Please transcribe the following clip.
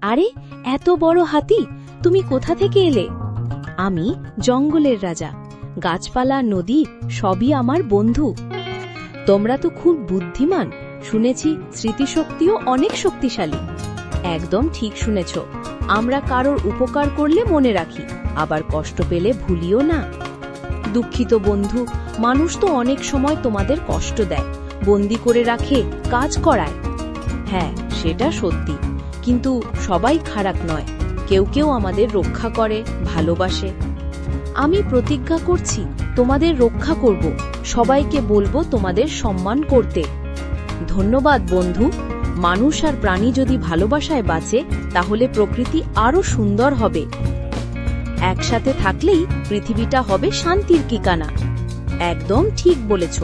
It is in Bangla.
আরে, এত বড় হাতি? তুমি কোথা থেকে এলে? আমি জঙ্গলের রাজা। গাছপালা, নদী, সবই আমার বন্ধু। তোমরা তো খুব বুদ্ধিমান। শুনেছি স্মৃতিশক্তিও অনেক শক্তিশালী। একদম ঠিক শুনেছ। আমরা কারোর উপকার করলে মনে রাখি, আবার কষ্ট পেলে ভুলিও না। দুঃখিত বন্ধু, মানুষ তো অনেক সময় তোমাদের কষ্ট দেয়। বন্দি করে রাখে, কাজ করায়। হ্যাঁ সেটা সত্যি। কিন্তু সবাই খারাপ নয়। কেউ কেউ আমাদের রক্ষা করে, ভালোবাসে। আমি প্রতিজ্ঞা করছি, তোমাদের রক্ষা করব। সবাইকে বলব তোমাদের সম্মান করতে। ধন্যবাদ বন্ধু। মানুষ আর প্রাণী যদি ভালোবাসায় বাঁচে, তাহলে প্রকৃতি আরও সুন্দর হবে। একসাথে থাকলেই পৃথিবীটা হবে শান্তির ঠিকানা। একদম ঠিক বলেছ।